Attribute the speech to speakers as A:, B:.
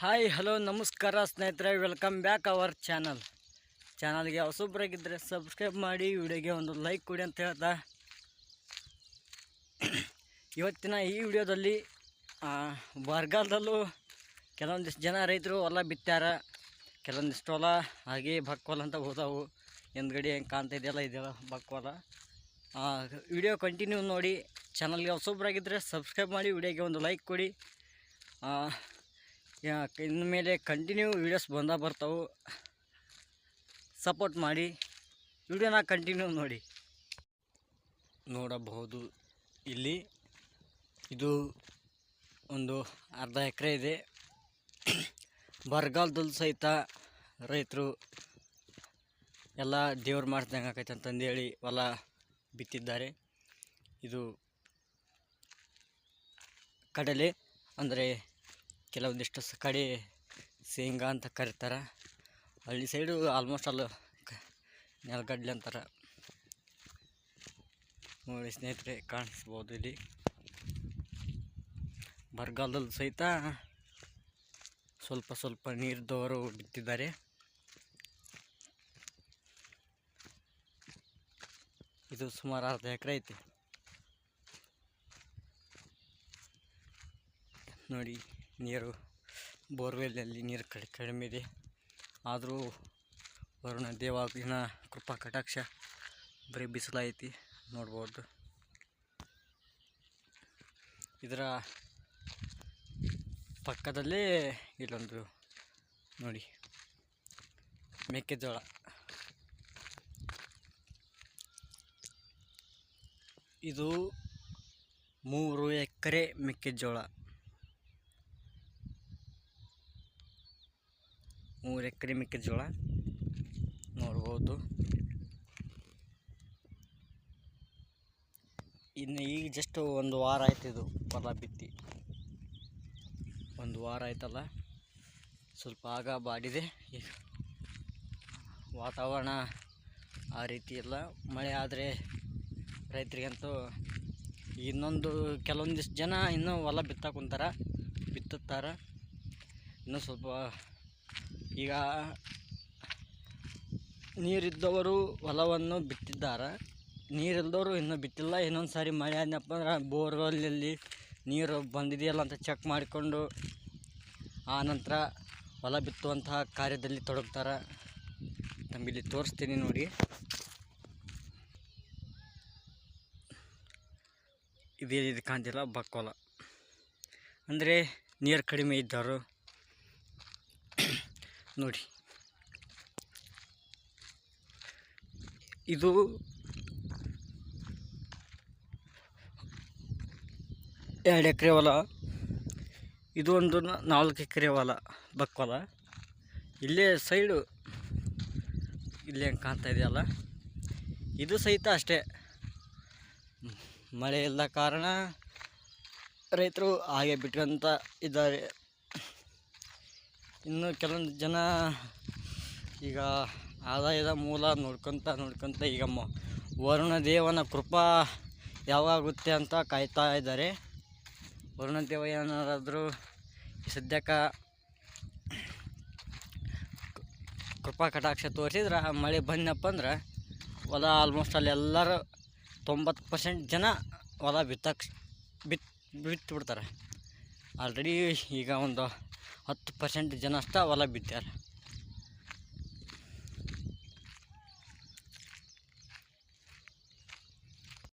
A: Hi hello ನಮಸ್ಕಾರ ಸ್ನೇಹಿತರೆ welcome back our channel ಚಾನಲ್ಗೆ ಹೊಸೊಬ್ಬರಾಗಿದ್ದರೆ ಸಬ್ಸ್ಕ್ರೈಬ್ ಮಾಡಿ ವಿಡಿಯೋಗೆ ಒಂದು ಲೈಕ್ ಕೊಡಿ ಅಂತ ಹೇಳ್ತಾ. ಇವತ್ತಿನ ಈ ವಿಡಿಯೋದಲ್ಲಿ ಬರಗಾಲದಲ್ಲೂ ಕೆಲವೊಂದಿಷ್ಟು ಜನ ರೈತರು ಹೊಲ ಬಿತ್ತಾರ. ಕೆಲವೊಂದಿಷ್ಟು ಹೊಲ, ಹಾಗೆ ಬಕ್ಕೋಲ ಅಂತ ಹೋದವು. ಹಿಂದ್ಗಡೆ ಹೆಂಗೆ ಕಾಣ್ತಾ ಇದೆಯಲ್ಲ ಇದೆಯಲ್ಲ ಬಕ್ಕೋಲ ವಿಡಿಯೋ ಕಂಟಿನ್ಯೂ ನೋಡಿ. ಚಾನಲ್ಗೆ ಹೊಸೊಬ್ಬರಾಗಿದ್ದರೆ ಸಬ್ಸ್ಕ್ರೈಬ್ ಮಾಡಿ ವಿಡಿಯೋಗೆ ಒಂದು ಲೈಕ್ ಕೊಡಿ. ಆ, ಯಾ- ಇನ್ನು ಮೇಲೆ ಕಂಟಿನ್ಯೂ ವೀಡಿಯೋಸ್ ಬಂದ ಬರ್ತಾವೆ. ಸಪೋರ್ಟ್ ಮಾಡಿ. ವಿಡಿಯೋನ ಕಂಟಿನ್ಯೂ ನೋಡಿ. ನೋಡಬಹುದು. ಇಲ್ಲಿ ಇದು ಒಂದು ಅರ್ಧ ಎಕರೆ ಇದೆ. ಬರಗಾಲದಲ್ಲಿ ಸಹಿತ ರೈತರು ಎಲ್ಲ ದೇವ್ರು ಮಾಡ್ದಂಗೆ ಆಕೈತೆ ಅಂತಂದೇಳಿ ಹೊಲ ಬಿತ್ತಿದ್ದಾರೆ. ಇದು ಕಡಲೆ ಅಂದರೆ ಕೆಲವೊಂದಿಷ್ಟು ಕಡೆ ಶೇಂಗಾ ಅಂತ ಕರೀತಾರೆ. ಹಳ್ಳಿ ಸೈಡು ಆಲ್ಮೋಸ್ಟ್ ಅಲ್ಲ ನೆಲಗಡ್ಲೆ ಅಂತಾರೆ. ನೋಡಿ ಸ್ನೇಹಿತರೆ, ಕಾಣಿಸ್ಬೋದು ಇಲ್ಲಿ. ಬರಗಾಲದಲ್ಲಿ ಸಹಿತ ಸ್ವಲ್ಪ ಸ್ವಲ್ಪ ನೀರಿದ್ದವರು ಬಿತ್ತಿದ್ದಾರೆ. ಇದು ಸುಮಾರು ಅರ್ಧ ಎಕರೆ ಐತಿ. ನೋಡಿ. ನೀರು ಬೋರ್ವೆಲ್ನಲ್ಲಿ ನೀರು ಕಡಿ, ಕಡಿಮೆ ಇದೆ. ಆದರೂ ವರುಣ ದೇವಾಗಿನ ಕೃಪಾ ಕಟಾಕ್ಷ ಬರೀ ಬಿಸಿಲೈತಿ ನೋಡ್ಬೋದು. ಇದರ ಪಕ್ಕದಲ್ಲೇ ಇಲ್ಲೊಂದು ನೋಡಿ ಮೆಕ್ಕೆಜೋಳ ಇದು ಮೂರು ಎಕರೆ ಮೆಕ್ಕೆಜೋಳ ಮೂರು ಎಕರೆ ಮೆಕ್ಕೆಜೋಳ ನೋಡ್ಬೋದು. ಇನ್ನು ಈಗ ಜಸ್ಟ್ ಒಂದು ವಾರ ಆಯ್ತು ಇದು ಹೊಲ ಬಿತ್ತಿ. ಒಂದು ವಾರ ಆಯ್ತಲ್ಲ, ಸ್ವಲ್ಪ ಆಗ ಬಾಡಿದೆ. ಈಗ ವಾತಾವರಣ ಆ ರೀತಿ ಇಲ್ಲ. ಮಳೆ ಆದರೆ ರೈತರಿಗಂತೂ ಇನ್ನೊಂದು ಕೆಲವೊಂದಿಷ್ಟು ಜನ ಇನ್ನೂ ಹೊಲ ಬಿತ್ತಕ್ಕೆ ಕುಂತಾರೆ, ಬಿತ್ತುತ್ತಾರೆ. ಇನ್ನೂ ಸ್ವಲ್ಪ ಈಗ ನೀರಿದ್ದವರು ಹೊಲವನ್ನು ಬಿತ್ತಿದ್ದಾರೆ. ನೀರಿಲ್ದವರು ಇನ್ನೂ ಬಿತ್ತಿಲ್ಲ. ಇನ್ನೊಂದು ಸಾರಿ ಮಳೆ ಆದ್ನಪ್ಪ ಅಂದ್ರೆ ಬೋರ್ವೆಲ್ಲಲ್ಲಿ ನೀರು ಬಂದಿದೆಯಲ್ಲ ಅಂತ ಚೆಕ್ ಮಾಡಿಕೊಂಡು ಆ ನಂತರ ಹೊಲ ಬಿತ್ತುವಂತಹ ಕಾರ್ಯದಲ್ಲಿ ತೊಡಗ್ತಾರೆ. ತಮ್ಮಿಲ್ಲಿ ತೋರಿಸ್ತೀನಿ ನೋಡಿ. ಇದೇ ಇದು ಕಾಣ್ತಿಲ್ಲ, ಬಕ್ಕೋಲ. ಅಂದರೆ ನೀರು ಕಡಿಮೆ ಇದ್ದವರು ನೋಡಿ. ಇದು ಎರಡು ಎಕರೆ ಹೊಲ. ಇದು ಒಂದು ನಾಲ್ಕು ಎಕರೆ ಹೊಲ ಬಕ್ಕೊಲ ಇಲ್ಲೇ ಸೈಡು ಇಲ್ಲೇ ಕಾಣ್ತಾ ಇದೆಯಲ್ಲ. ಇದು ಸಹಿತ ಅಷ್ಟೇ. ಮಳೆ ಇಲ್ಲದ ಕಾರಣ ರೈತರು ಹಾಗೆ ಬಿಟ್ಕೊಂತ ಇದ್ದಾರೆ. ಇನ್ನು ಕೆಲವೊಂದು ಜನ ಈಗ ಆದಾಯದ ಮೂಲ ನೋಡ್ಕೊತ ನೋಡ್ಕೊತ ಈಗ ಮ ವರುಣ ದೇವನ ಕೃಪಾ ಯಾವಾಗುತ್ತೆ ಅಂತ ಕಾಯ್ತಾ ಇದ್ದಾರೆ. ವರುಣ ದೇವ ಏನಾದರೂ ಸದ್ಯಕ್ಕೆ ಕೃಪಾ ಕಟಾಕ್ಷ ತೋರಿಸಿದ್ರೆ ಮಳೆ ಬಂದಪ್ಪ ಅಂದ್ರೆ ಹೊಲ ಆಲ್ಮೋಸ್ಟ್ ಅಲ್ಲಿ ಎಲ್ಲರೂ ತೊಂಬತ್ತು ಪರ್ಸೆಂಟ್ ಜನ ಹೊಲ ಬಿತ್ತಕ್ಕೆ ಬಿತ್ ಬಿತ್ತು ಬಿಡ್ತಾರೆ ಆಲ್ರೆಡಿ ಈಗ ಒಂದು ಹತ್ತು ಪರ್ಸೆಂಟ್ ಜನ ಅಷ್ಟೇ ಹೊಲ ಬಿತ್ತಾರೆ